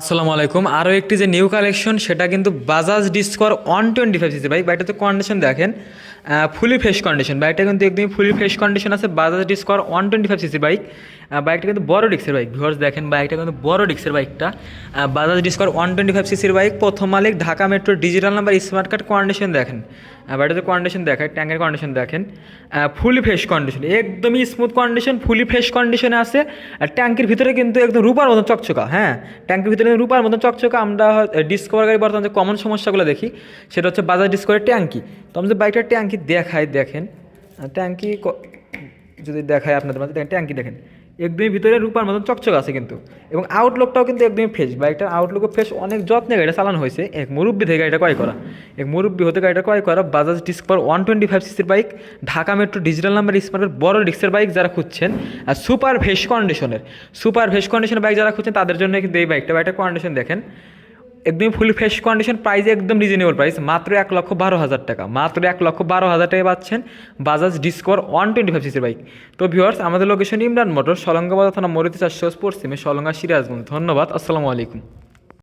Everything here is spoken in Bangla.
আসসালামু আলাইকুম। আরও একটি যে নিউ কালেকশন সেটা কিন্তু Bajaj Discover one twenty five CC bike বাইটাতে condition দেখেন ফুলি ফ্রেশ কন্ডিশন বাইকটা কিন্তু একদমই ফুলি ফ্রেশ কন্ডিশন আছে Bajaj Discover one twenty five CC bike বাইকটা কিন্তু বড় ডিক্সের বাইক। ভিউয়ার্স দেখেন বাইকটা কিন্তু বড় ডিক্সের বাইকটা। Bajaj Discover one twenty five সিসির বাইক। প্রথম মালিক, Dhaka metro digital number smart card condition দেখেন। বাইকটাতে কন্ডিশন দেখায় ট্যাঙ্কের কন্ডিশন দেখেন। ফুলি ফ্রেশ কন্ডিশন একদমই স্মুথ কন্ডিশন ফুলি ফ্রেশ কন্ডিশনে আছে। আর ট্যাঙ্কের ভিতরে কিন্তু একদম রূপার মতন চকচকা হ্যাঁ? ট্যাঙ্কের ভিতরে কিন্তু রূপার মতন চকচকা। আমরা ডিসকভার গাড়ি বর্তমানে যে কমন সমস্যাগুলো দেখি, সেটা হচ্ছে বাজাজ ডিসকভারের ট্যাঙ্কি। তো যে বাইকটার ট্যাঙ্কি দেখাই, দেখেন। ট্যাঙ্কি যদি দেখায় আপনাদের মাঝে, দেখেন, ট্যাঙ্কি দেখেন। একদমই ভিতরে রূপার মতন চকচক আছে কিন্তু। এবং আউটলুকটাও কিন্তু একদমই ফ্রেশ বাইকটার আউটলুকও ফ্রেশ অনেক যত্নে গাড়িটা চালানো হয়েছে। এক মুরব্বী থেকে গাড়িটা ক্রয় করা। এক মুরব্বী হতে গাড়িটা ক্রয় করা Bajaj Discover one twenty five সিসির bike Dhaka metro digital number স্মার্টের বড় ডিস্কের বাইক যারা খুঁজছেন, আর সুপার ফ্রেশ কন্ডিশনের সুপার ফ্রেশ কন্ডিশনের বাইক যারা খুঁজছেন, তাদের জন্য কিন্তু এই বাইকটা বাইকটা কন্ডিশন দেখেন। একদম ফুল ফ্রেশ কন্ডিশন প্রাইস একদম রিজনেবল প্রাইস মাত্র এক লক্ষ বারো হাজার টাকা, মাত্র এক লক্ষ বারো হাজার টাকা পাচ্ছেন Bajaj Discover one twenty five সিসির বাইক তো ভিউয়ার্স আমাদের লোকেশন ইমরান মোটর সলঙ্গাবাদ থানা মরিতে চারশো পশ্চিমে সলঙ্গা সিরাজগঞ্জ। ধন্যবাদ, আসসালামু আলাইকুম।